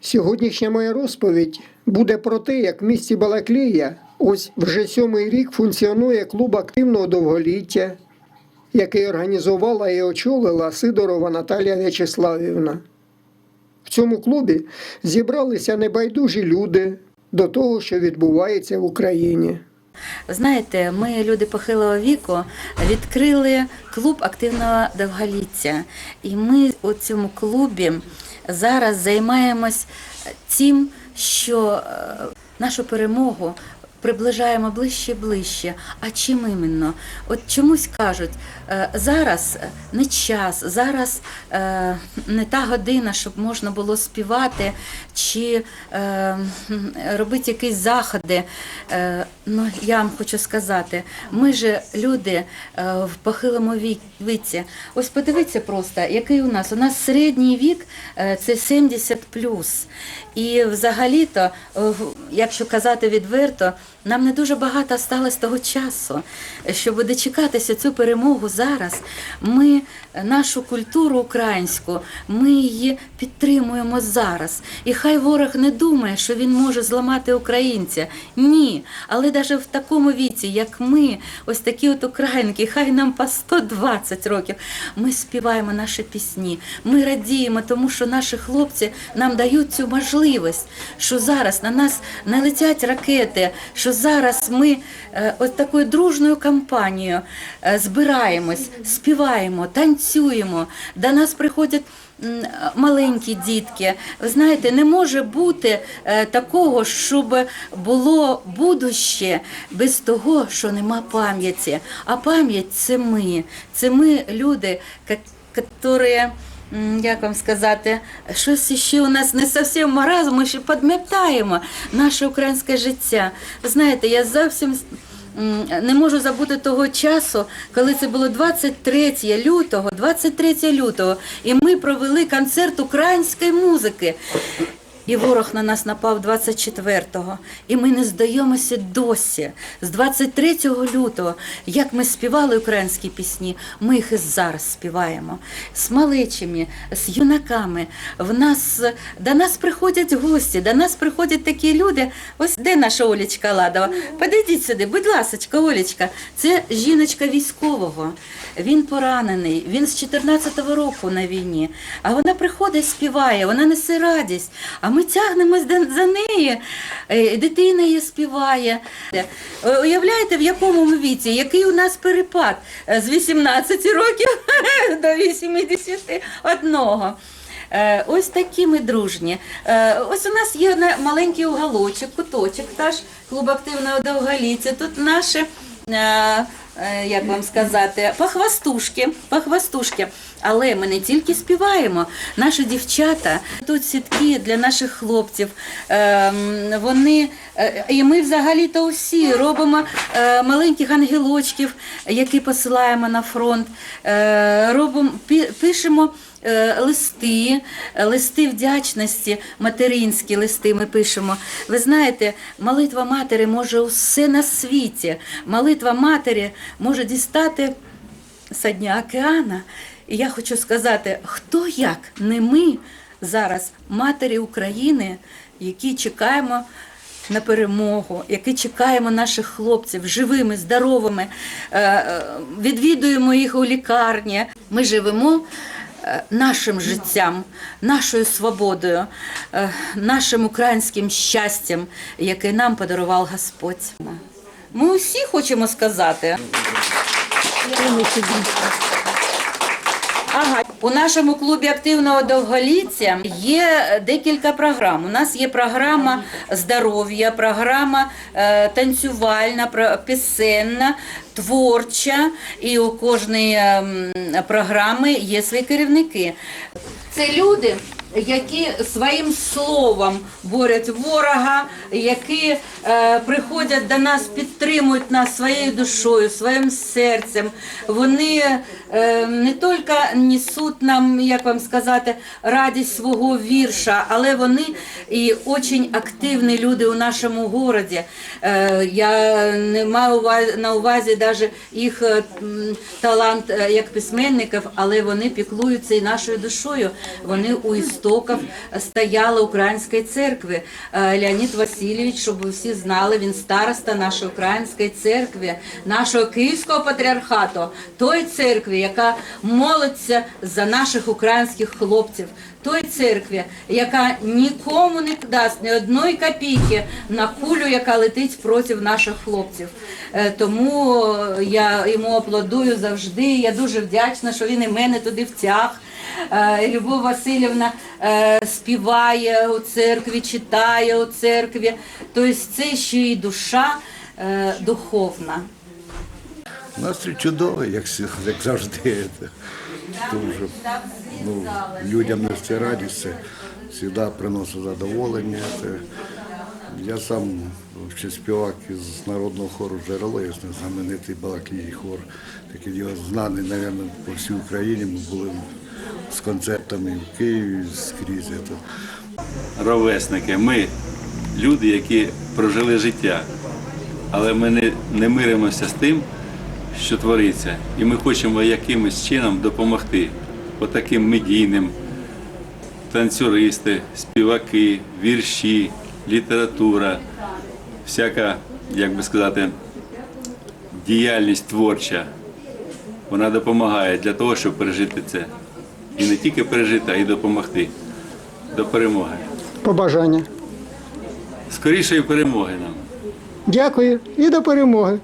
Сьогоднішня моя розповідь буде про те, як в місті Балаклія ось вже сьомий рік функціонує клуб активного довголіття, який організувала і очолила Сидорова Наталія В'ячеславівна. В цьому клубі зібралися небайдужі люди до того, що відбувається в Україні. Знаєте, ми, люди похилого віку, відкрили клуб активного довголіття. І ми у цьому клубі зараз займаємось тим, що е, нашу перемогу приближаємо ближче і ближче. А чим іменно? От чомусь кажуть, е, зараз не час, зараз е, не та година, щоб можна було співати чи е, робити якісь заходи. Ну, я вам хочу сказати, ми же люди в похилому віці. Ось подивіться просто, який у нас. У нас середній вік це 70 І взагалі-то, якщо казати відверто, нам не дуже багато сталося того часу, щоб дочекатися цю перемогу зараз. Ми нашу культуру українську, ми її підтримуємо зараз. І хай ворог не думає, що він може зламати українця. Ні. Але навіть в такому віці, як ми, ось такі от українки, хай нам по 120 років, ми співаємо наші пісні. Ми радіємо, тому що наші хлопці нам дають цю можливість, що зараз на нас не летять ракети, що зараз ми е, ось такою дружною компанією е, збираємось, співаємо, танцюємо. До нас приходять. Маленькі дітки, ви знаєте, не може бути е, такого, щоб було будуще без того, що нема пам'яті. А пам'ять це ми. Це ми, люди, які Як вам сказати, щось ще у нас не зовсім маразм, ми ще підмітаємо наше українське життя. Ви знаєте, я зовсім не можу забути того часу, коли це було 23 лютого, 23 лютого, і ми провели концерт української музики. І ворог на нас напав 24-го. І ми не здаємося досі. З 23 лютого, як ми співали українські пісні, ми їх і зараз співаємо. З малечими, з юнаками. В нас, до нас приходять гості, до нас приходять такі люди. Ось де наша Олечка Ладова? Подійдіть сюди, будь ласка, Олечка. Це жіночка військового. Він поранений, він з 14-го року на війні. А вона приходить, співає, вона несе радість. А ми тягнемось за нею. Е, Дитина її співає. Е, Уявляєте, в якому ми віці, який у нас перепад Е, з 18 років до 81. Е, Ось такі ми дружні. Ось у нас є маленький уголочок, куточок, наш клуб активного довголіття. Тут наші, як вам сказати, похвастушки, похвастушки. Але ми не тільки співаємо. Наші дівчата тут сітки для наших хлопців. Ем, Вони е, і ми взагалі-то усі робимо е, маленьких ангелочків, які посилаємо на фронт. Е, Робимо, пишемо. е, Листи, е, листи вдячності, материнські листи ми пишемо. Ви знаєте, молитва матері може усе на світі. Молитва матері може дістати з дня океана. І я хочу сказати, хто як не ми зараз, матері України, які чекаємо на перемогу, які чекаємо наших хлопців живими, здоровими, е, е, відвідуємо їх у лікарні. Ми живемо. е, Нашим життям, нашою свободою, нашим українським щастям, яке нам подарував Господь. Ми усі хочемо сказати. Ага, у нашому клубі активного довголіття є декілька програм. У нас є програма здоров'я, програма е, танцювальна, пісенна, творча. І у кожної ем, програми є свої керівники. Це люди, які своїм словом борють ворога, які е, приходять до нас, підтримують нас своєю душою, своїм серцем. Вони е, не тільки несуть нам, як вам сказати, радість свого вірша, але вони і дуже активні люди у нашому городі. Е, я не маю на увазі навіть їх е, талант е, як письменників, але вони піклуються і нашою душою. Вони у істоків стояла Української церкви. Е, Леонід Васильович, щоб ви всі знали, він староста нашої Української церкви, нашого Київського патріархату, той церкви, яка молиться за наших українських хлопців, той церкві, яка нікому не дасть ні одної копійки на кулю, яка летить проти наших хлопців. Е, Тому я йому аплодую завжди. Я дуже вдячна, що він і мене туди втяг. Е, Любов Васильівна е, співає у церкві, читає у церкві. Тобто це ще й душа е, духовна. Настрій чудовий, як, як завжди. Дуже, ну, людям нести радість, це завжди приносить задоволення. Це, я сам ще співак із народного хору джерело, є знаменитий Балаклій хор. Такий його знаний, мабуть, по всій Україні. Ми були з концертами в Києві скрізь. Ровесники. Ми люди, які прожили життя, але ми не, не миримося з тим, що твориться. І ми хочемо якимось чином допомогти отаким медійним, танцюристи, співаки, вірші, література, всяка, як би сказати, діяльність творча. Вона допомагає для того, щоб пережити це. І не тільки пережити, а й допомогти до перемоги. Побажання. Скорішої перемоги нам. Дякую і до перемоги.